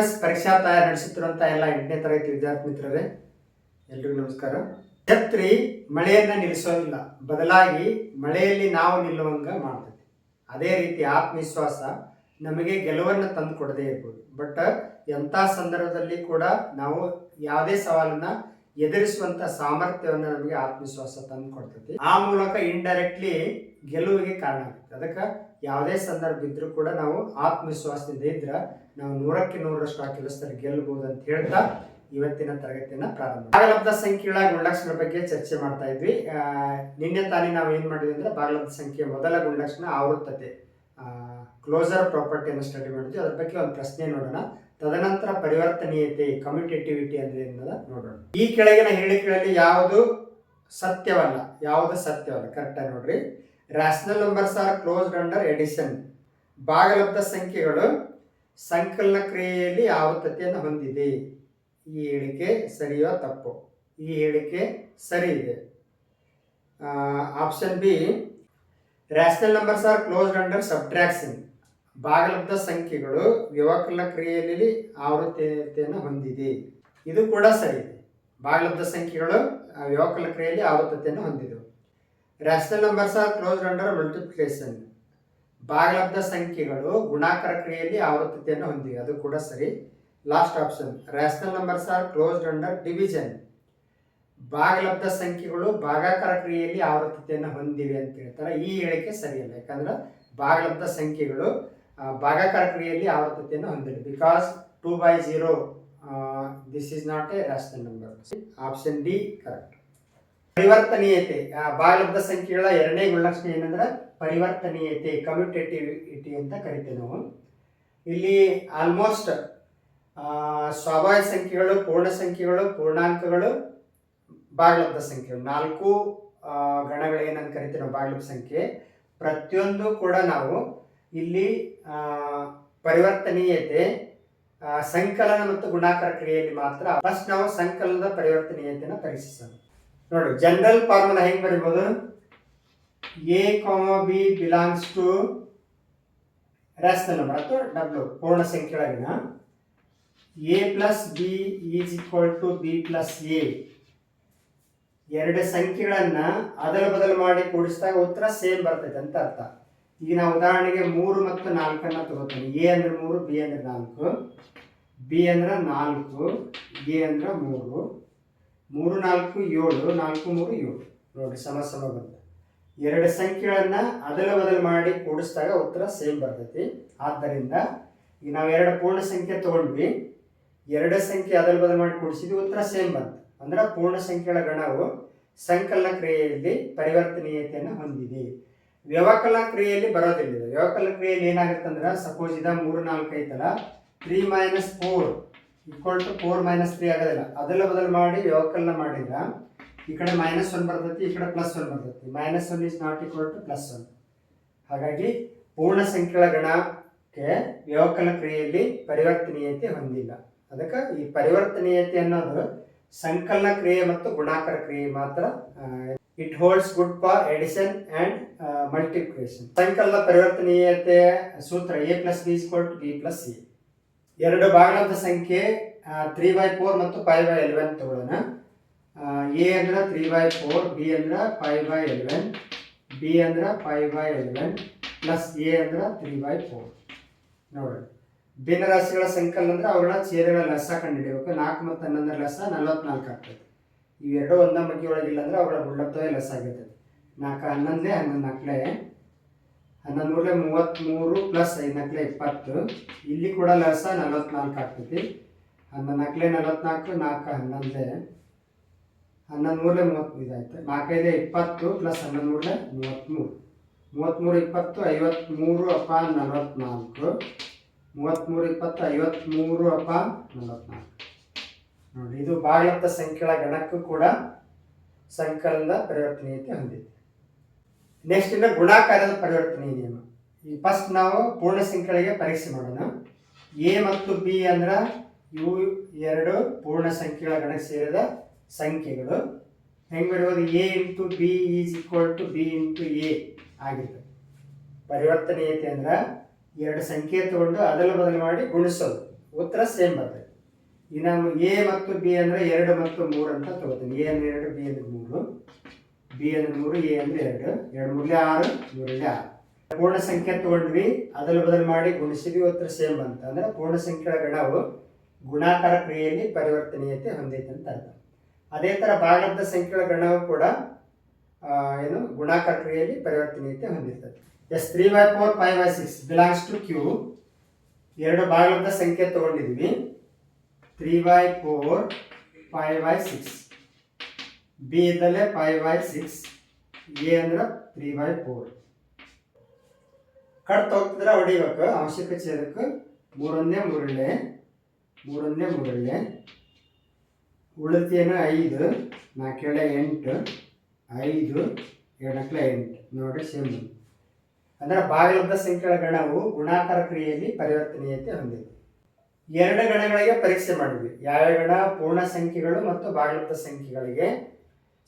S ಪರೀಕ್ಷಾ ತಯಾರಿ ನಡೆಸುತ್ತಿರುವಂತಹ ಎಲ್ಲ ಎಂಟನೇ ತರಗತಿ ವಿದ್ಯಾರ್ಥಿ ಮಿತ್ರರೇ, ಎಲ್ರಿಗೂ ನಮಸ್ಕಾರ. ಛತ್ರಿ ಮಳೆಯನ್ನ ನಿಲ್ಲಿಸೋದಿಲ್ಲ, ಬದಲಾಗಿ ಮಳೆಯಲ್ಲಿ ನಾವು ನಿಲ್ಲುವಂಗ ಮಾಡ್ತದೆ. ಅದೇ ರೀತಿ ಆತ್ಮವಿಶ್ವಾಸ ನಮಗೆ ಗೆಲುವನ್ನು ತಂದು ಕೊಡದೇ ಇರ್ಬೋದು. ಬಟ್ ಎಂಥ ಸಂದರ್ಭದಲ್ಲಿ ಕೂಡ ನಾವು ಯಾವುದೇ ಸವಾಲನ್ನ ಎದುರಿಸುವಂತ ಸಾಮರ್ಥ್ಯವನ್ನು ನಮಗೆ ಆತ್ಮವಿಶ್ವಾಸ ತಂದು ಕೊಡ್ತೈತಿ ಆ ಮೂಲಕ ಇಂಡೈರೆಕ್ಟ್ಲಿ ಗೆಲುವಿಗೆ ಕಾರಣ ಆಗುತ್ತೆ ಅದಕ್ಕೆ ಯಾವುದೇ ಸಂದರ್ಭ ಇದ್ರೂ ಕೂಡ ನಾವು ಆತ್ಮವಿಶ್ವಾಸದಿಂದ ಇದ್ರೆ ನಾವು ನೂರಕ್ಕೆ ನೂರರಷ್ಟು ಆ ಕೆಲಸದಲ್ಲಿ ಗೆಲ್ಲಬಹುದು ಅಂತ ಹೇಳ್ತಾ ಇವತ್ತಿನ ತರಗತಿಯನ್ನ ಪ್ರಾರಂಭ ಬಾಗಲಬ್ಧ ಸಂಖ್ಯೆಗಳ ಗುಣಲಕ್ಷಣ ಬಗ್ಗೆ ಚರ್ಚೆ ಮಾಡ್ತಾ ಇದ್ವಿ. ನಿನ್ನೆ ತಾನೇ ನಾವು ಏನ್ ಮಾಡಿದ್ವಿ ಅಂದ್ರೆ ಬಾಗಲಬ್ಧ ಸಂಖ್ಯೆ ಮೊದಲ ಗುಣಲಕ್ಷಣ ಆವೃತ್ತತೆ. ಕ್ಲೋಸರ್ ಪ್ರಾಪರ್ಟಿಯನ್ನು ಸ್ಟಡಿ ಮಾಡಿದ್ವಿ. ಅದ್ರ ಬಗ್ಗೆ ಒಂದು ಪ್ರಶ್ನೆ ನೋಡೋಣ. ತದನಂತರ ಪರಿವರ್ತನೀಯತೆ ಕಮ್ಯುಟೇಟಿವಿಟಿ ಅಂದ್ರೆ ಏನದ ನೋಡೋಣ. ಈ ಕೆಳಗಿನ ಹೇಳಿಕೆಗಳಲ್ಲಿ ಯಾವುದು ಸತ್ಯವಲ್ಲ? ಯಾವುದು ಸತ್ಯವಲ್ಲ? ಕರೆಕ್ಟಾಗಿ ನೋಡ್ರಿ. Rational numbers are closed under addition ಭಾಗಲಬ್ಧ ಸಂಖ್ಯೆಗಳು ಸಂಕಲನ ಕ್ರಿಯೆಯಲ್ಲಿ ಆವತ್ತತೆಯನ್ನು ಹೊಂದಿದೆ. ಈ ಹೇಳಿಕೆ ಸರಿಯೋ ತಪ್ಪು? ಈ ಹೇಳಿಕೆ ಸರಿ ಇದೆ. Option B rational numbers are closed under subtraction ಭಾಗಲಬ್ಧ ಸಂಖ್ಯೆಗಳು ವ್ಯವಕಲನ ಕ್ರಿಯೆಯಲ್ಲಿ ಆವೃತ್ತತೆಯನ್ನು ಹೊಂದಿದೆ. ಇದು ಕೂಡ ಸರಿ ಇದೆ. ಭಾಗಲಬ್ಧ ಸಂಖ್ಯೆಗಳು ವ್ಯವಕಲನ ಕ್ರಿಯೆಯಲ್ಲಿ ಆವೃತ್ತತೆಯನ್ನು ಹೊಂದಿದವು. Rational numbers are closed under multiplication ಭಾಗಲಬ್ಧ ಸಂಖ್ಯೆಗಳು ಗುಣಾಕಾರ ಕ್ರಿಯೆಯಲ್ಲಿ ಆವೃತ್ತತೆಯನ್ನು ಹೊಂದಿವೆ. ಅದು ಕೂಡ ಸರಿ. Last option rational numbers are closed under division ಭಾಗಲಬ್ಧ ಸಂಖ್ಯೆಗಳು ಭಾಗಾಕಾರ ಕ್ರಿಯೆಯಲ್ಲಿ ಆವೃತ್ತತೆಯನ್ನು ಹೊಂದಿವೆ ಅಂತ ಹೇಳ್ತಾರೆ. ಈ ಹೇಳಿಕೆ ಸರಿಯಲ್ಲ. ಯಾಕಂದ್ರೆ ಭಾಗಲಬ್ಧ ಸಂಖ್ಯೆಗಳು ಭಾಗಾಕಾರ ಕ್ರಿಯೆಯಲ್ಲಿ ಆವೃತ್ತತೆಯನ್ನು ಹೊಂದಿದೆ because two by zero this is not a rational number option D correct ಪರಿವರ್ತನೀಯತೆ. ಭಾಗಲಬ್ಧ ಸಂಖ್ಯೆಗಳ ಎರಡನೇ ಗುಣಲಕ್ಷಣ ಏನಂದ್ರೆ ಪರಿವರ್ತನೀಯತೆ ಕಮ್ಯುಟೇಟಿವಿಟಿ ಅಂತ ಕರಿತೇವೆ ನಾವು. ಇಲ್ಲಿ ಆಲ್ಮೋಸ್ಟ್ ಸ್ವಾಭಾವಿಕ ಸಂಖ್ಯೆಗಳು, ಪೂರ್ಣ ಸಂಖ್ಯೆಗಳು, ಪೂರ್ಣಾಂಕಗಳು ಬಾಗ್ಲಬ್ಧ ಸಂಖ್ಯೆಗಳು. ನಾಲ್ಕು ಗಣಗಳು ಏನಂತ ಕರಿತೀವಿ ನಾವು ಭಾಗಲಬ್ಧ ಸಂಖ್ಯೆ. ಪ್ರತಿಯೊಂದು ಕೂಡ ನಾವು ಇಲ್ಲಿ ಪರಿವರ್ತನೀಯತೆ ಸಂಕಲನ ಮತ್ತು ಗುಣಾಕಾರ ಕ್ರಿಯೆಯಲ್ಲಿ ಮಾತ್ರ ಫಸ್ಟ್ ನಾವು ಸಂಕಲನದ ಪರಿವರ್ತನೀಯತೆಯನ್ನು ಪರೀಕ್ಷಿಸೋಣ ನೋಡಿ ಜನರಲ್ ಫಾರ್ಮುಲಾ ಹೆಂಗೆ ಬರೀಬಹುದು A comma B belongs to rational number ಅಥವಾ ಡಬ್ಲ್ಯೂ ಪೂರ್ಣ ಸಂಖ್ಯೆಗಳಾಗಿನ. A plus B is equal to B plus A ಎರಡು ಸಂಖ್ಯೆಗಳನ್ನು ಅದಲ ಬದಲು ಮಾಡಿ ಕೂಡಿಸಿದಾಗ ಉತ್ತರ ಸೇಮ್ ಬರ್ತೈತೆ ಅಂತ ಅರ್ಥ. ಈಗ ನಾವು ಉದಾಹರಣೆಗೆ ಮೂರು ಮತ್ತು ನಾಲ್ಕನ್ನು ತಗೋತೀನಿ. ಎ ಅಂದ್ರೆ ಮೂರು ಬಿ ಅಂದ್ರೆ ನಾಲ್ಕು. ಬಿ ಅಂದ್ರೆ ನಾಲ್ಕು. ಎ ಅಂದ್ರೆ ಮೂರು. ಮೂರು, ನಾಲ್ಕು, ಏಳು, ನಾಲ್ಕು, ಮೂರು, ಏಳು. ನೋಡಿ, ಸಮ ಸಮ ಬಂತು ಎರಡು ಸಂಖ್ಯೆಗಳನ್ನು ಅದಲ ಬದಲು ಮಾಡಿ ಕೂಡಿಸಿದಾಗ ಉತ್ತರ ಸೇಮ್ ಬರ್ತೈತಿ. ಆದ್ದರಿಂದ ಈಗ ನಾವು ಎರಡು ಪೂರ್ಣ ಸಂಖ್ಯೆ ತಗೊಂಡ್ವಿ. ಎರಡು ಸಂಖ್ಯೆ ಅದಲ ಬದಲು ಮಾಡಿ ಕೂಡಿಸಿದ್ವಿ, ಉತ್ತರ ಸೇಮ್ ಬಂತು. ಅಂದ್ರೆ ಪೂರ್ಣ ಸಂಖ್ಯೆಗಳ ಗಣವು ಸಂಕಲನ ಕ್ರಿಯೆಯಲ್ಲಿ ಪರಿವರ್ತನೀಯತೆಯನ್ನು ಹೊಂದಿದೆ. ವ್ಯವಕಲ ಕ್ರಿಯೆಯಲ್ಲಿ ಬರೋದಿಲ್ಲ ವ್ಯವಕಲ ಕ್ರಿಯೆಯಲ್ಲಿ ಏನಾಗುತ್ತೆ ಅಂದ್ರೆ ಸಪೋಸ್ ಇದ ಮೂರು, ನಾಲ್ಕು ಐತಲ್ಲ three minus four equal to four minus three ಆಗೋದಿಲ್ಲ. ಅದೆಲ್ಲ ಬದಲು ಮಾಡಿ ವ್ಯವಕಲನ ಮಾಡಿದ್ರ ಈ ಕಡೆ ಮೈನಸ್ ಒನ್ ಬರ್ತೈತಿ, ಈ ಕಡೆ ಪ್ಲಸ್ ಒನ್ ಬರ್ತೈತಿ. Minus one is not equal to plus one ಹಾಗಾಗಿ ಪೂರ್ಣ ಸಂಖ್ಯೆಗಳ ಗಣಕ್ಕೆ ವ್ಯವಕಲನ ಕ್ರಿಯೆಯಲ್ಲಿ ಪರಿವರ್ತನೀಯತೆ ಹೊಂದಿಲ್ಲ. ಅದಕ್ಕೆ ಈ ಪರಿವರ್ತನೀಯತೆ ಅನ್ನೋದು ಸಂಕಲನ ಕ್ರಿಯೆ ಮತ್ತು ಗುಣಾಕಾರ ಕ್ರಿಯೆ ಮಾತ್ರ it holds good for addition and multiplication ಸಂಕಲನ ಪರಿವರ್ತನೀಯತೆ ಸೂತ್ರ A plus B is to B plus C ಎರಡು ಭಾಗಲಬ್ಧ ಸಂಖ್ಯೆ ತ್ರೀ ಬೈ ಫೋರ್ ಮತ್ತು ಫೈವ್ ಬೈ ಎಲೆವೆನ್ ತಗೊಳ್ಳೋಣ. ಎ ಅಂದ್ರೆ ತ್ರೀ ಬೈ ಫೋರ್ ಬಿ ಅಂದ್ರೆ ಫೈವ್ ಬೈ ಎಲೆವೆನ್ ಬಿ ಅಂದ್ರೆ five by eleven plus A ಅಂದ್ರೆ ತ್ರೀ ಬೈ ಫೋರ್ ನೋಡಿ ಭಿನ್ನರಾಶಿಗಳ ಸಂಕಲನ ಅಂದ್ರೆ ಅವುಗಳ ಛೇದಗಳ ಲಸ ಕಂಡುಹಿಡಿಯಬೇಕು ನಾಲ್ಕು ಮತ್ತು ಹನ್ನೊಂದರ ಲಸ ನಲವತ್ನಾಲ್ಕು ಆಗ್ತದೆ. ಇವೆರಡೂ ಒಂದೇ ಮಗ್ಗಿ ಒಳಗಿಲ್ಲ ಅಂದ್ರೆ ಅವುಗಳ ಗುಳ್ಳತ್ವೇ ಲಸ ಆಗಿರ್ತದೆ ನಾಲ್ಕು ಹನ್ನೊಂದೇ ಹನ್ನೊಂದು ನಾಲ್ಕಲೆ ಹನ್ನೊಂದು ಮೂರಲೆ ಮೂವತ್ತ್ಮೂರು ಪ್ಲಸ್ ಐದು ನಾಲ್ಕಲೆ ಇಪ್ಪತ್ತು. ಇಲ್ಲಿ ಕೂಡ ಲಸ ನಲವತ್ನಾಲ್ಕು ಆಗ್ತೈತಿ. ಹನ್ನೊಂದಕ್ಲೆ ನಲವತ್ನಾಲ್ಕು, ನಾಲ್ಕು ಹನ್ನೊಂದೇ. ಹನ್ನೊಂದು ಮೂರಲೆ ಮೂವತ್ತು ಇದಾಯ್ತು. ನಾಲ್ಕೈದು ಇಪ್ಪತ್ತು ಪ್ಲಸ್ ಹನ್ನೊಂದು ಮೂರಲೆ ಮೂವತ್ತ್ಮೂರು ಮೂವತ್ತ್ಮೂರು ಇಪ್ಪತ್ತು ಐವತ್ತ್ಮೂರು ಅಪ ನಲವತ್ನಾಲ್ಕು. ಮೂವತ್ತ್ಮೂರು ಇಪ್ಪತ್ತು ಐವತ್ತ್ಮೂರು ಅಪ ನಲವತ್ನಾಲ್ಕು. ನೋಡಿ, ಇದು ಭಾಗಲಬ್ಧ ಸಂಖ್ಯೆಗಳ ಗಣಕ್ಕೂ ಕೂಡ ಸಂಕಲನದ ಪರಿವರ್ತನೀಯತೆ ಹೊಂದಿದೆ. ನೆಕ್ಸ್ಟ್ ಇನ್ನು ಗುಣಾಕಾರದ ಪರಿವರ್ತನೆ ನಿಯಮ ಈ ಫಸ್ಟ್ ನಾವು ಪೂರ್ಣ ಸಂಖ್ಯೆಗಳಿಗೆ ಪರೀಕ್ಷೆ ಮಾಡೋಣ. ಎ ಮತ್ತು ಬಿ ಅಂದ್ರೆ ಇವು ಎರಡು ಪೂರ್ಣ ಸಂಖ್ಯೆಗಳ ಗಣಕ್ಕೆ ಸೇರಿದ ಸಂಖ್ಯೆಗಳು. ಹೆಂಗೆ ಬರೆಯೋದು A into B is equal to B into A ಆಗಿರ್ತದೆ. ಪರಿವರ್ತನೀಯತೆ ಅಂದ್ರೆ ಎರಡು ಸಂಖ್ಯೆ ತಗೊಂಡು ಅದಲು ಬದಲು ಮಾಡಿ ಗುಣಿಸೋದು. ಉತ್ತರ ಸೇಮ್ ಬರ್ತದೆ. ಇನ್ನು ಎ ಮತ್ತು ಬಿ ಅಂದ್ರೆ ಎರಡು ಮತ್ತು ಮೂರು ಅಂತ ತಗೋತೀನಿ. ಎ ಅಂದ್ರೆ ಎರಡು ಬಿ ಅಂದ್ರೆ ಮೂರು. ಬಿ ಅಂದ್ರೆ ಮೂರು ಎ ಅಂದ್ರೆ ಎರಡು. ಎರಡು ಮೂರಲೆ ಆರು ಮೂರಲೆ ಆರು. ಪೂರ್ಣ ಸಂಖ್ಯೆ ತಗೊಂಡ್ವಿ. ಅದಲು ಬದಲು ಮಾಡಿ ಗುಣಿಸಿದ್ವಿ. ಉತ್ತರ ಸೇಮ್ ಅಂತ. ಅಂದ್ರೆ ಪೂರ್ಣ ಸಂಖ್ಯೆಗಳ ಗಣವು ಗುಣಾಕಾರ ಕ್ರಿಯೆಯಲ್ಲಿ ಪರಿವರ್ತನೀಯತೆ ಹೊಂದೈತೆ ಅಂತ ಅರ್ಥ. ಅದೇ ಥರ ಭಾಗದ ಸಂಖ್ಯೆಗಳ ಗಣವು ಕೂಡ ಏನು ಗುಣಾಕಾರ ಕ್ರಿಯೆಯಲ್ಲಿ ಪರಿವರ್ತನೀಯತೆ ಹೊಂದಿರ್ತದೆ. S three by four, five by six belongs to Q ಎರಡು ಭಾಗದ ಸಂಖ್ಯೆ ತಗೊಂಡಿದ್ವಿ. Three by four, five by six. B ಇದ್ದಲ್ಲೇ five by six A ಅಂದ್ರೆ ತ್ರೀ ಬೈ ಫೋರ್ ಕಟ್ ಹೋಗ್ತಿದ್ರೆ ಹೊಡಿಬೇಕು, ಅವಶ್ಯಕ ಛೇದಕ್ಕೆ ಮೂರನ್ನೇ ಮೂರಳ್ಳೆ ಮೂರನ್ನೇ ಮೂರಳ್ಳೆ ಉಳಿತೇನು ಐದು ನಾಲ್ಕೇಳೆ ಎಂಟು, ಐದು ಎರಡಕ್ಲೆ ಎಂಟು. ನೋಡಿ ಸೇಮ್ ಅಂದರೆ ಭಾಗಲಬ್ಧ ಸಂಖ್ಯೆಗಳ ಗಣವು ಗುಣಾಕಾರ ಕ್ರಿಯೆಯಲ್ಲಿ ಪರಿವರ್ತನೀಯತೆ ಹೊಂದಿದೆ. ಎರಡು ಗಣಗಳಿಗೆ ಪರೀಕ್ಷೆ ಮಾಡಿದ್ವಿ. ಯಾವ ಗಣ? ಪೂರ್ಣ ಸಂಖ್ಯೆಗಳು ಮತ್ತು ಭಾಗಲಬ್ಧ ಸಂಖ್ಯೆಗಳಿಗೆ.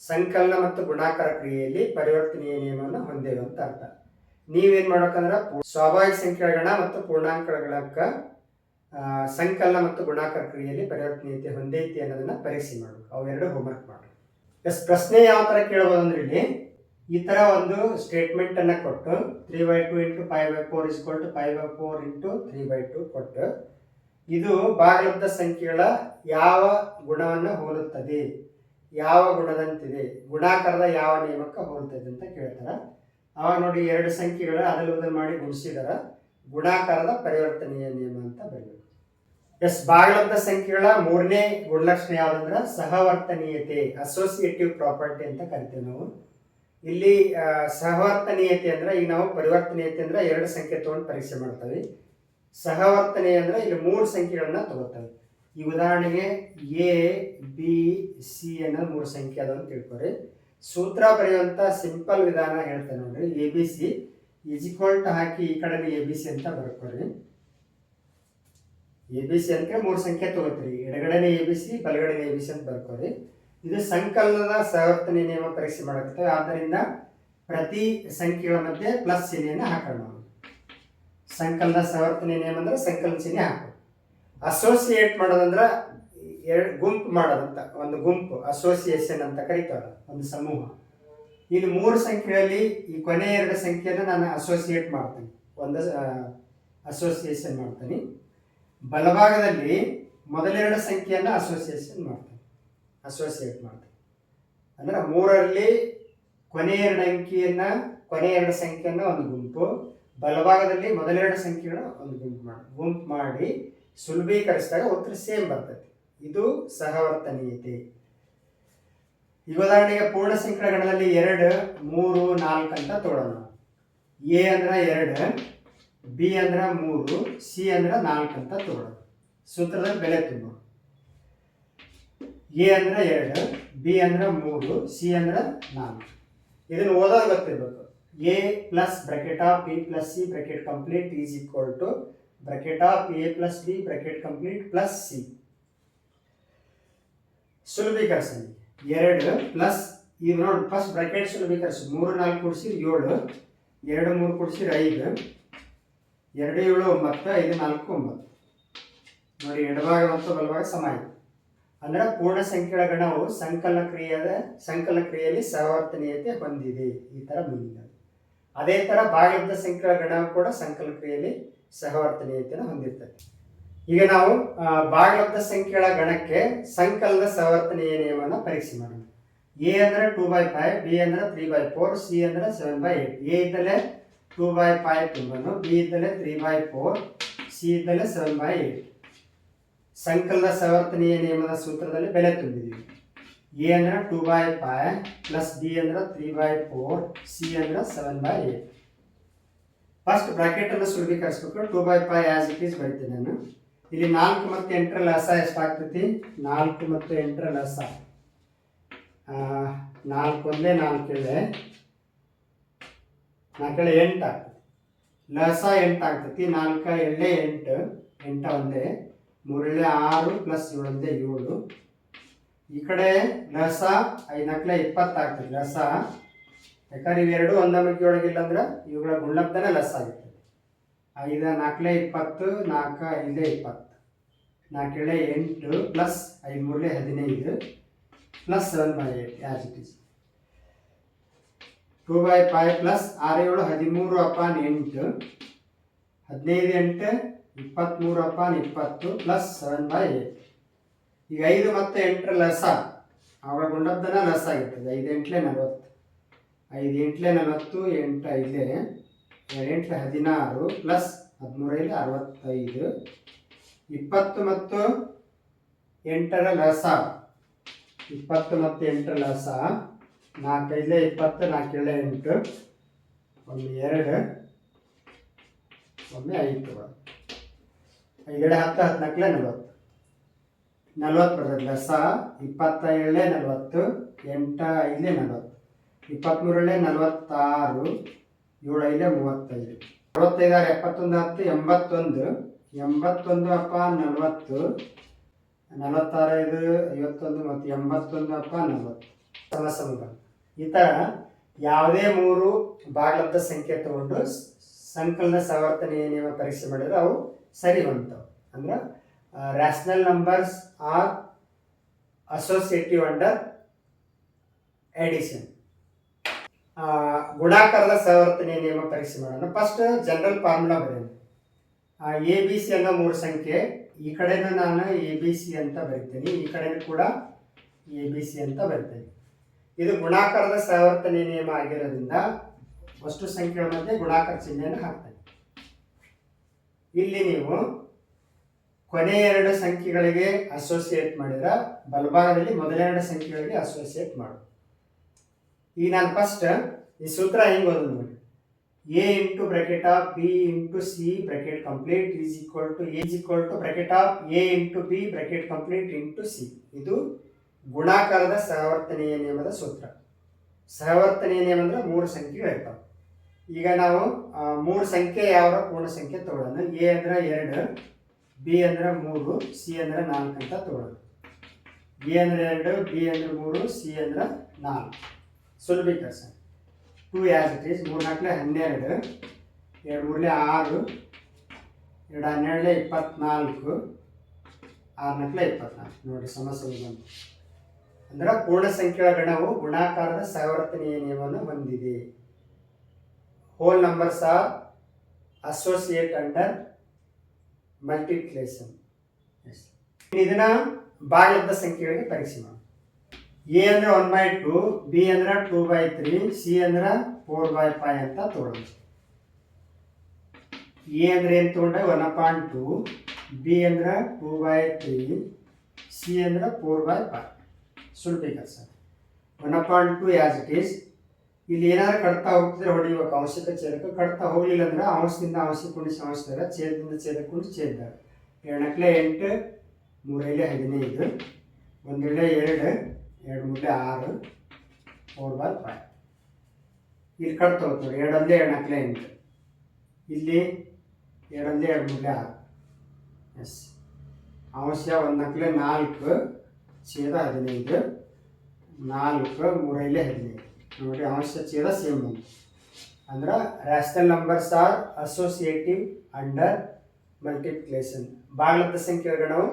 ಸಂಕಲನ ಮತ್ತು ಗುಣಾಕಾರ ಕ್ರಿಯೆಯಲ್ಲಿ ಪರಿವರ್ತನೀಯ ನಿಯಮವನ್ನು ಹೊಂದೇವೆ ಅಂತ ಅರ್ಥ. ನೀವೇನು ಮಾಡ್ಬೇಕಂದ್ರೆ ಸ್ವಾಭಾವಿಕ ಸಂಖ್ಯೆಗಳ ಮತ್ತು ಪೂರ್ಣಾಂಕಗಳ ಸಂಕಲನ ಮತ್ತು ಗುಣಾಕಾರ ಕ್ರಿಯೆಯಲ್ಲಿ ಪರಿವರ್ತನೀಯತೆ ಹೊಂದೈತಿ ಅನ್ನೋದನ್ನ ಪರೀಕ್ಷೆ ಮಾಡಬೇಕು. ಅವೆರಡು ಹೋಮ್ವರ್ಕ್ ಮಾಡಿ. ಎಸ್, ಪ್ರಶ್ನೆ ಯಾವ ತರ ಕೇಳ್ಬೋದು ಅಂದ್ರೆ ಇಲ್ಲಿ, ಈ ತರ ಒಂದು ಸ್ಟೇಟ್ಮೆಂಟ್ ಅನ್ನ ಕೊಟ್ಟು three by two into five by four is equal to five by four into three by two ಕೊಟ್ಟು, ಇದು ಭಾಗಲಬ್ಧ ಸಂಖ್ಯೆಗಳ ಯಾವ ಗುಣವನ್ನು ಹೋಲುತ್ತದೆ? ಯಾವ ಗುಣದಂತಿದೆ? ಗುಣಾಕಾರದ ಯಾವ ನಿಯಮಕ್ಕೆ ಹೋಲುತ್ತದೆ ಅಂತ ಕೇಳ್ತಾರೆ. ಅವಾಗ ನೋಡಿ ಎರಡು ಸಂಖ್ಯೆಗಳ ಅದಲು ಮಾಡಿ ಗುಣಿಸಿದಾರ ಗುಣಾಕಾರದ ಪರಿವರ್ತನೀಯ ನಿಯಮ ಅಂತ ಬರಬೇಕು. ಎಸ್ ಭಾಗಲಬ್ಧ ಸಂಖ್ಯೆಗಳ ಮೂರನೇ ಗುಣಲಕ್ಷಣ ಯಾವುದಂದ್ರೆ ಸಹವರ್ತನೀಯತೆ ಅಸೋಸಿಯೇಟಿವ್ ಪ್ರಾಪರ್ಟಿ ಅಂತ ಕರಿತೀವಿ ನಾವು. ಇಲ್ಲಿ ಸಹವರ್ತನೀಯತೆ ಅಂದ್ರೆ ಈಗ ನಾವು ಪರಿವರ್ತನೀಯತೆ ಅಂದ್ರೆ ಎರಡು ಸಂಖ್ಯೆ ತಗೊಂಡು ಪರೀಕ್ಷೆ ಮಾಡ್ತೀವಿ. ಸಹವರ್ತನೆ ಅಂದ್ರೆ ಇಲ್ಲಿ ಮೂರು ಸಂಖ್ಯೆಗಳನ್ನ ತಗೋತೇವೆ. ಈ ಉದಾಹರಣೆಗೆ ಎ ಬಿ ಸಿ ಅನ್ನೋದು ಮೂರು ಸಂಖ್ಯೆ ಅದಾವ ಅಂತ ತಿಳ್ಕೊರಿ. ಸೂತ್ರ ಬರೆಯುವಂತ ಸಿಂಪಲ್ ವಿಧಾನ ಹೇಳ್ತೇನೆ ನೋಡ್ರಿ. A B C is equal to ಹಾಕಿ ಈ ಕಡೆ ಎ ಬಿ ಸಿ ಅಂತ ಬರ್ಕೊರಿ ಎ ಬಿ ಸಿ ಅಂತ ಮೂರು ಸಂಖ್ಯೆ ತಗೋತೀರಿ. ಎಡಗಡೆನೆ ಎ ಬಿ ಸಿ ಬಲಗಡೆನೆ ಎ ಬಿ ಸಿ ಅಂತ ಬರ್ಕೋರಿ ಇದು ಸಂಕಲನದ ಸವರ್ತನೆ ನಿಯಮ ಪರೀಕ್ಷೆ ಮಾಡುತ್ತೆ ಆದ್ದರಿಂದ ಪ್ರತಿ ಸಂಖ್ಯೆಗಳ ಮಧ್ಯೆ ಪ್ಲಸ್ ಚಿಹ್ನೆಯನ್ನು ಹಾಕೋಣ. ಸಂಕಲನ ಸಹವರ್ತನೆ ನಿಯಮ ಅಂದ್ರೆ ಸಂಕಲನ ಚಿಹ್ನೆ ಹಾಕೋದು. ಅಸೋಸಿಯೇಟ್ ಮಾಡೋದಂದ್ರೆ ಎರಡು ಗುಂಪು ಮಾಡೋದಂತ, ಒಂದು ಗುಂಪು ಅಸೋಸಿಯೇಷನ್ ಅಂತ ಕರೀತಾರೆ, ಒಂದು ಸಮೂಹ. ಇಲ್ಲಿ ಮೂರು ಸಂಖ್ಯೆಯಲ್ಲಿ ಈ ಕೊನೆ ಎರಡು ಸಂಖ್ಯೆಯನ್ನು ನಾನು ಅಸೋಸಿಯೇಟ್ ಮಾಡ್ತೀನಿ. ಒಂದು ಅಸೋಸಿಯೇಷನ್ ಮಾಡ್ತೀನಿ. ಬಲಭಾಗದಲ್ಲಿ ಮೊದಲೆರಡು ಸಂಖ್ಯೆಯನ್ನು ಅಸೋಸಿಯೇಷನ್ ಮಾಡ್ತೀನಿ. ಅಸೋಸಿಯೇಟ್ ಮಾಡ್ತೀನಿ. ಅಂದ್ರೆ ಮೂರರಲ್ಲಿ ಕೊನೆ ಎರಡು ಅಂಕಿಯನ್ನು, ಕೊನೆ ಎರಡು ಸಂಖ್ಯೆಯನ್ನು ಒಂದು ಗುಂಪು, ಬಲಭಾಗದಲ್ಲಿ ಮೊದಲೆರಡು ಸಂಖ್ಯೆಗಳ ಒಂದು ಗುಂಪು ಮಾಡಿ ಗುಂಪು ಮಾಡಿ ಸುಲಭೀಕರಿಸಿದಾಗ ಉತ್ತರ ಸೇಮ್ ಬರ್ತೈತಿ ಇದು ಸಹವರ್ತನೀಯತೆ. ಈ ಉದಾಹರಣೆಗೆ ಪೂರ್ಣ ಸಂಖ್ಯೆ ಗಣದಲ್ಲಿ ಎರಡು, ಮೂರು, ನಾಲ್ಕು ಅಂತ ತಗೊಳ್ಳೋಣ ಎ ಅಂದ್ರೆ ಎರಡು, ಬಿ ಅಂದ್ರೆ ಮೂರು, ಸಿ ಅಂದ್ರೆ ನಾಲ್ಕು ಅಂತ ತೋಡೋಣ ಸೂತ್ರದಲ್ಲಿ ಬೆಲೆ ತುಂಬ. ಎ ಅಂದ್ರೆ ಎರಡು, ಬಿ ಅಂದ್ರೆ ಮೂರು, ಸಿ ಅಂದ್ರೆ ನಾಲ್ಕು. ಇದನ್ನು ಓದೋದು ಗೊತ್ತಿರ್ಬೇಕು. A plus bracket of, B plus C bracket complete is equal to bracket of A plus B bracket complete plus C ಸುಲಭೀಕರಿಸಿ ಎರಡು ಪ್ಲಸ್ ಈಗ ನೋಡಿ ಫಸ್ಟ್ ಬ್ರಾಕೆಟ್ ಸುಲಭೀಕರಿಸಿ. ಮೂರು, ನಾಲ್ಕು ಕೊಡಿಸಿರಿ, ಏಳು. ಎರಡು, ಮೂರು ಕೊಡಿಸಿರಿ, ಐದು. ಎರಡು, ಏಳು, ಒಂಬತ್ತು, ಐದು, ನಾಲ್ಕು, ಒಂಬತ್ತು. ನೋಡಿ, ಎಡಭಾಗ ಮತ್ತು ಬಲಭಾಗ ಸಮ ಇದೆ ಅಂದರೆ ಪೂರ್ಣ ಸಂಖ್ಯೆಗಳ ಗಣವು ಸಂಕಲನ ಕ್ರಿಯೆಯ ಸಂಕಲನ ಕ್ರಿಯೆಯಲ್ಲಿ ಸಹವರ್ತನೀಯತೆ ಹೊಂದಿದೆ. ಈ ಥರ ಮೀನಿಂಗ್ ಅದು ಥರ ಭಾಗದ ಸಂಖ್ಯೆಗಳ ಗಣವು ಕೂಡ ಸಂಕಲನ ಕ್ರಿಯೆಯಲ್ಲಿ ಸಹವರ್ತನೀಯತೆಯನ್ನು ಹೊಂದಿರ್ತದೆ. ಈಗ ನಾವು ಭಾಗಲಬ್ಧ ಸಂಖ್ಯೆಗಳ ಗಣಕ್ಕೆ ಸಂಕಲನ ಸಹವರ್ತನೀಯ ನಿಯಮವನ್ನು ಪರೀಕ್ಷೆ ಮಾಡೋಣ. ಎ ಅಂದ್ರೆ ಟೂ ಬೈ ಫೈವ್ ಬಿ ಅಂದ್ರೆ ತ್ರೀ ಬೈ ಫೋರ್ ಸಿ ಅಂದ್ರೆ ಸೆವೆನ್ ಬೈ ಏಟ್ ಎ ಇದ್ದಲ್ಲೇ ಟೂ ಬೈ ಫೈವ್ ತುಂಬನು ಬಿ ಇದ್ದಲೇ ತ್ರೀ ಬೈ ಫೋರ್ ಸಿ ಇದ್ದಲೇ ಸೆವೆನ್ ಬೈ ಏಟ್ ಸಂಕಲನ ಸಹವರ್ತನೀಯ ನಿಯಮದ ಸೂತ್ರದಲ್ಲಿ ಬೆಲೆ ತುಂಬಿದೀವಿ ಎ ಅಂದ್ರೆ two by five plus B ಅಂದ್ರೆ ತ್ರೀ ಬೈ ಫೋರ್ ಸಿ ಅಂದ್ರೆ seven by eight first bracket ಅನ್ನು ಸುಲಭೀಕರಿಸ್ಬೇಕು two by five as it is ಬರಿತೀನಿ ನಾನು. ಇಲ್ಲಿ ನಾಲ್ಕು ಮತ್ತು ಎಂಟರ ಲಸ ಎಷ್ಟಾಗ್ತೈತಿ? ನಾಲ್ಕು ಮತ್ತು ಎಂಟರ ಲಸ ನಾಲ್ಕು ಒಂದೇ ನಾಲ್ಕು ಇದೆ ನಾಲ್ಕೇಳೆ ಎಂಟು? ಲಸ ಎಂಟು ಆಗ್ತೈತಿ. ನಾಲ್ಕ ಎಳ್ಳೆ ಎಂಟು. ಎಂಟ ಒಂದೇ. ಮೂರಳೆ ಆರು ಪ್ಲಸ್ ಏಳೊಂದೇ ಏಳು. ಈ ಕಡೆ ಲಸ ಐದು ನಾಲ್ಕಲೆ ಇಪ್ಪತ್ತು ಆಗ್ತದೆ ಲಸ ಯಾಕಂದ್ರೆ ಇವೆರಡು ಹೊಂದಾಣಿಕೆಯೊಳಗಿಲ್ಲ ಅಂದ್ರೆ ಇವುಗಳ ಗುಣಲಬ್ಧನ ಲೆಸ್ ಆಗುತ್ತೆ. ಐದು ನಾಲ್ಕಲೆ ಇಪ್ಪತ್ತು, ನಾಲ್ಕು ಐದೇ ಇಪ್ಪತ್ತು. ನಾಲ್ಕೇಳೆ ಎಂಟು ಪ್ಲಸ್ ಐದು ಮೂರಲೆ ಹದಿನೈದು plus seven by eight as it is two by five plus ಆರು ಏಳು ಹದಿಮೂರು ಅಪಾನ್ ಎಂಟು. ಹದಿನೈದು ಎಂಟು ಇಪ್ಪತ್ತ್ಮೂರು ಅಪಾನ್ ಇಪ್ಪತ್ತು ಪ್ಲಸ್ ಸೆವೆನ್ ಬೈ ಏಟ್ ಈಗ ಐದು ಮತ್ತು ಎಂಟರ ಲಸ ಅವರ ಗುಂಡದ್ದನ ಲಸ್ ಆಗಿರ್ತದೆ ಐದು ಎಂಟ್ಲೆ ನಲವತ್ತು. ಐದು ಎಂಟ್ಲೆ ನಲವತ್ತು, ಎಂಟು ಐದೇ ಎಂಟು ಹದಿನಾರು, ಪ್ಲಸ್ ಹದಿಮೂರೈದು ಅರವತ್ತೈದು, ಇಪ್ಪತ್ತು ಮತ್ತು ಎಂಟರ ಲಸ. ಇಪ್ಪತ್ತು ಮತ್ತು ಎಂಟರ ಲಸ ನಾಲ್ಕೈದಲೆ ಇಪ್ಪತ್ತು ನಾಲ್ಕೇಳೆ ಎಂಟು, ಒಮ್ಮೆ ಎರಡು, ಒಮ್ಮೆ ಐದು. ಐದೆಡೆ ಹತ್ತು, ಹದಿನಾಲ್ಕಲೆ ನಲವತ್ತು. ನಲವತ್ತು ಬರ್ತದೆ ಲಸ, ಇಪ್ಪತ್ತ ಏಳೇ ನಲವತ್ತು, ಎಂಟ ಐದೇ ನಲವತ್ತು. ಇಪ್ಪತ್ತ್ಮೂರಲ್ಲೇ ನಲವತ್ತಾರು ಏಳು ಐದೇ ಮೂವತ್ತೈದು ಅರವತ್ತೈದಾರು ಎಪ್ಪತ್ತೊಂದು ಹತ್ತು, ಎಂಬತ್ತೊಂದು. ಎಂಬತ್ತೊಂದು ಅಪ್ಪ, ನಲವತ್ತು. ನಲವತ್ತಾರೈದು ಐವತ್ತೊಂದು ಮತ್ತು ಎಂಬತ್ತೊಂದು ಅಪ್ಪ, ನಲವತ್ತು. ಸಮಸಮುಗ ಈ ಥರ ಯಾವುದೇ ಮೂರು ಭಾಗಲಬ್ಧ ಸಂಖ್ಯೆ ತಗೊಂಡು ಸಂಕಲನ ಸವರ್ತನೆ ನಿಯಮ ಪರೀಕ್ಷೆ ಮಾಡಿದ್ರೆ ಅವು ಸರಿ ಬಂತವು ಅಂದ್ರೆ rational numbers are associative under addition ಗುಣಾಕಾರದ ಸವರ್ತನೆಯ ನಿಯಮ ಪರೀಕ್ಷೆ ಮಾಡೋಣ. ಫಸ್ಟ್ ಜನರಲ್ ಫಾರ್ಮುಲಾ ಬರೆಯೋಣ. ಎ ಬಿ ಸಿ ಅನ್ನೋ ಮೂರು ಸಂಖ್ಯೆ. ಈ ಕಡೆನೂ ನಾನು ಎ ಬಿ ಸಿ ಅಂತ ಬರಿತೀನಿ. ಈ ಕಡೆನೂ ಕೂಡ ಎ ಬಿ ಸಿ ಅಂತ ಬರಿತೀನಿ. ಇದು ಗುಣಾಕಾರದ ಸವರ್ತನೆ ನಿಯಮ ಆಗಿರೋದ್ರಿಂದ ವಸ್ತು ಸಂಖ್ಯೆಗಳ ಮಧ್ಯೆ ಗುಣಾಕಾರ ಚಿಹ್ನೆಯನ್ನು ಹಾಕ್ತೇನೆ. ಇಲ್ಲಿ ನೀವು ಕೊನೆ ಎರಡು ಸಂಖ್ಯೆಗಳಿಗೆ ಅಸೋಸಿಯೇಟ್ ಮಾಡಿದ್ರೆ, ಬಲಭಾಗದಲ್ಲಿ ಮೊದಲೆರಡು ಸಂಖ್ಯೆಗಳಿಗೆ ಅಸೋಸಿಯೇಟ್ ಮಾಡು. ಈಗ ನಾನು ಫಸ್ಟ್ ಈ ಸೂತ್ರ ಹೆಂಗೆ ಓದೋದು ನೋಡಿ. A into bracket of B into C bracket complete is equal to is equal to bracket of A into B bracket complete into C ಇದು ಗುಣಾಕಾರದ ಸಹವರ್ತನೆಯ ನಿಯಮದ ಸೂತ್ರ. ಸಹವರ್ತನೀಯ ನಿಯಮ ಅಂದ್ರೆ ಮೂರು ಸಂಖ್ಯೆಗಳು ಇರ್ತಾವೆ. ಈಗ ನಾವು ಮೂರು ಸಂಖ್ಯೆ ಯಾವ ಪೂರ್ಣ ಸಂಖ್ಯೆ ತಗೊಳ್ಳೋಣ. ಎ ಅಂದ್ರೆ ಎರಡು ಬಿ ಅಂದ್ರೆ ಮೂರು ಸಿ ಅಂದ್ರೆ ನಾಲ್ಕು ಅಂತ ತಗೊಳ್ಳೋಣ. ಎ ಅಂದ್ರೆ ಎರಡು ಬಿ ಅಂದ್ರೆ ಮೂರು ಸಿ ಅಂದ್ರೆ ನಾಲ್ಕು. ಸುಲಭಿಕ ಸರ್ ಟೂ ಆ್ಯಸ್ ಇಟ್ ಈಸ್ ಮೂರು ನಾಲ್ಕಲೆ ಹನ್ನೆರಡು, ಎರಡು ಮೂರನೇ ಆರು, ಎರಡು ಹನ್ನೆರಡನೇ ಇಪ್ಪತ್ನಾಲ್ಕು ಆರು ನಾಲ್ಕಲೆ ಇಪ್ಪತ್ನಾಲ್ಕು. ನೋಡಿ ಸಮಸ್ಯೆ ಬಂದು. ಅಂದ್ರೆ ಪೂರ್ಣ ಸಂಖ್ಯೆಗಳ ಗಣವು ಗುಣಾಕಾರದ ಸಹವರ್ತನೀಯ ನಿಯಮವನ್ನು ಹೊಂದಿದೆ. Whole numbers are associate under multiplication ಇದನ್ನ ಭಾಗದ ಸಂಖ್ಯೆಗಳಿಗೆ ಪರೀಕ್ಷೆ ಮಾಡಿ ಎ ಅಂದ್ರೆ ಒನ್ ಬೈ ಟು ಬಿ ಅಂದ್ರೆ ಟೂ ಬೈ ತ್ರೀ ಸಿ ಅಂದ್ರೆ ಫೋರ್ ಬೈ ಫೈವ್ ಅಂತ ತಗೊಳ್ಳೋದು ಎ ಅಂದ್ರೆ ಏನು ತೊಗೊಂಡೆ? ಒನ್ ಪಾಯಿಂಟ್ ಟು ಬಿ ಅಂದ್ರೆ ಟೂ ಬೈ ತ್ರೀ ಸಿ ಅಂದ್ರೆ ಫೋರ್ ಬೈ ಫೈವ್ ಸುಲ್ಪಿಕ sir. One point two as it is ಇಲ್ಲಿ ಏನಾದ್ರು ಕಟ್ತಾ ಹೋಗ್ತಿದ್ರೆ ಹೊಡಿಬೇಕು. ಅವಶ್ಯಕ ಛೇದಕ ಕಟ್ತಾ ಹೋಗಲಿಲ್ಲ ಅಂದ್ರೆ ಅಂಶದಿಂದ ಅಂಶಕ್ಕೆ ಕುಣಿಸಿ ಅಂಶದಾಗ ಛೇದದಿಂದ ಛೇದಕ್ಕೆ ಕುಣಿಸಿ ಛೇದಾಗ ಎರಡಕ್ಲೆ ಎಂಟು ಮೂರೈಲೆ ಹದಿನೈದು ಒಂದೇಳೆ ಎರಡು ಎರಡು ಮುದ್ದೆ ಆರು ಫೋರ್ ಬೈ ಫೈವ್ ಇಲ್ಲಿ ಕಟ್ ನೋಡಿ, ಎರಡೊಂದೇ ಎರಡು ನಾಲ್ಕಲೆ ಎಂಟು. ಇಲ್ಲಿ ಎರಡೊಂದೇ ಎರಡು ಮೂರಲೆ ಆರು. ಎಸ್. ಅಂಶ ಒಂದು ನಾಲ್ಕಲೆ ನಾಲ್ಕು, ಛೇದ ಹದಿನೈದು, ನಾಲ್ಕು, ಮೂರೈಲೆ ಹದಿನೈದು. ನೋಡಿ ಅಂಶ ಛೇದ ಸೇಮ್ ಒಂದು ಅಂದ್ರೆ rational numbers are associative under multiplication ಭಾಗಲಬ್ಧ ಸಂಖ್ಯೆಗಳ ಗಣವು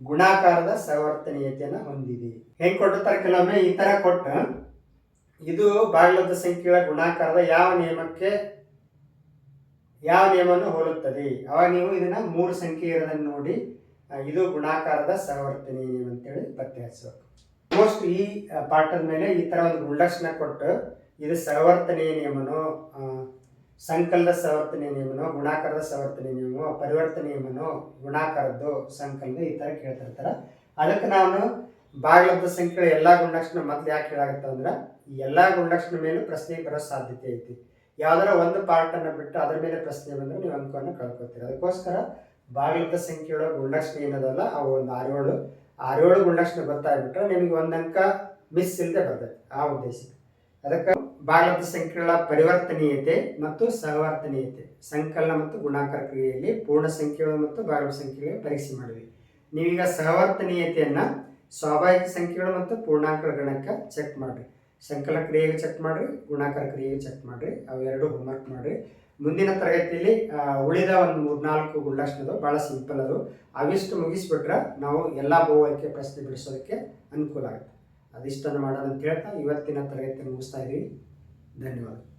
ಗುಣಾಕಾರದ ಸವರ್ತನೀಯತೆಯನ್ನು ಹೊಂದಿದೆ. ಹೆಂಗೆ ಕೊಟ್ಟಿರ್ತಾರೆ ಕೆಲವೊಮ್ಮೆ ಈ ಥರ ಕೊಟ್ಟ, ಇದು ಬಾಗಿಲದ ಸಂಖ್ಯೆಗಳ ಗುಣಾಕಾರದ ಯಾವ ನಿಯಮಕ್ಕೆ, ಯಾವ ನಿಯಮವನ್ನು ಹೋಲುತ್ತದೆ? ಅವಾಗ ನೀವು ಇದನ್ನ ಮೂರು ಸಂಖ್ಯೆ ಇರೋದನ್ನು ನೋಡಿ ಇದು ಗುಣಾಕಾರದ ಸಹವರ್ತನೀಯ ನಿಯಮ ಅಂತೇಳಿ ಪತ್ತೆ ಹಚ್ಚಬೇಕು ಮೋಸ್ಟ್ ಈ ಪಾಠದ ಮೇಲೆ ಈ ಥರ ಒಂದು ಗುಂಡಕ್ಷಣ ಕೊಟ್ಟು, ಇದು ಸಹವರ್ತನೀಯ ನಿಯಮನೋ ಸಂಕಲದ ಸವರ್ತನೆ ನಿಯಮನೋ, ಗುಣಾಕಾರದ ಸವರ್ತನೆ ನಿಯಮನೋ, ಪರಿವರ್ತನೆ ನಿಯಮನೋ, ಗುಣಾಕಾರದ್ದು ಸಂಕಲನ ಈ ಥರ ಕೇಳ್ತಿರ್ತಾರೆ. ಅದಕ್ಕೆ ನಾನು ಭಾಗಲಬ್ಧ ಸಂಖ್ಯೆ ಎಲ್ಲ ಗುಣಲಕ್ಷಣ ಮೊದಲು ಯಾಕೆ ಹೇಳಾಗುತ್ತೆ ಅಂದ್ರೆ ಎಲ್ಲ ಗುಣಲಕ್ಷಣ ಮೇಲೂ ಪ್ರಶ್ನೆ ಬರೋ ಸಾಧ್ಯತೆ ಐತಿ. ಯಾವ್ದಾರ ಒಂದು ಪಾರ್ಟನ್ನು ಬಿಟ್ಟು ಅದ್ರ ಮೇಲೆ ಪ್ರಶ್ನೆ ಬಂದ್ರೆ ನೀವು ಅಂಕವನ್ನು ಕಳ್ಕೊತೀರಿ. ಅದಕ್ಕೋಸ್ಕರ ಭಾಗಲಬ್ಧ ಸಂಖ್ಯೆಗಳ ಗುಣಲಕ್ಷಣ ಏನದಲ್ಲ, ಅವು ಒಂದು ಆರೇಳು ಆರೇಳು ಗುಣಲಕ್ಷಣ ಗೊತ್ತಾಗ್ಬಿಟ್ರೆ ನಿಮಗೆ ಒಂದು ಅಂಕ ಮಿಸ್ ಇಲ್ಲದೆ ಬರ್ತದೆ ಆ ಉದ್ದೇಶಕ್ಕೆ. ಅದಕ್ಕೆ ಭಾಗದ ಸಂಖ್ಯೆಗಳ ಪರಿವರ್ತನೀಯತೆ ಮತ್ತು ಸಹವರ್ತನೀಯತೆ, ಸಂಕಲನ ಮತ್ತು ಗುಣಾಕಾರ ಕ್ರಿಯೆಯಲ್ಲಿ ಪೂರ್ಣ ಸಂಖ್ಯೆಗಳು ಮತ್ತು ಭಾಗಲಬ್ಧ ಸಂಖ್ಯೆಗಳಿಗೆ ಪರೀಕ್ಷೆ ಮಾಡಿದ್ವಿ ನೀವೀಗ ಸಹವರ್ತನೀಯತೆಯನ್ನು ಸ್ವಾಭಾವಿಕ ಸಂಖ್ಯೆಗಳು ಮತ್ತು ಪೂರ್ಣಾಂಕಗಳ ಗಣಕ್ಕೆ ಚೆಕ್ ಮಾಡಿರಿ. ಸಂಕಲ ಕ್ರಿಯೆಗೆ ಚೆಕ್ ಮಾಡಿರಿ, ಗುಣಾಕಾರ ಕ್ರಿಯೆಗೆ ಚೆಕ್ ಮಾಡಿರಿ ಅವೆರಡು ಹೋಮ್ವರ್ಕ್ ಮಾಡಿರಿ. ಮುಂದಿನ ತರಗತಿಯಲ್ಲಿ ಉಳಿದ ಒಂದು ಮೂರ್ನಾಲ್ಕು ಗುಣಲಕ್ಷಣಗಳು ಭಾಳ ಸಿಂಪಲ್ ಅದು. ಅವಿಷ್ಟು ಮುಗಿಸ್ಬಿಟ್ರೆ ನಾವು ಎಲ್ಲ ಬಹು ಪ್ರಶ್ನೆ ಬಿಡಿಸೋದಕ್ಕೆ ಅನುಕೂಲ ಆಗುತ್ತೆ. ಅದಿಷ್ಟನ್ನು ಮಾಡೋಣ ಅಂತ ಹೇಳ್ತಾ ಇವತ್ತಿನ ತರಗತಿ ಮುಗಿಸ್ತಾ ಇದ್ದೀವಿ. ಧನ್ಯವಾದ.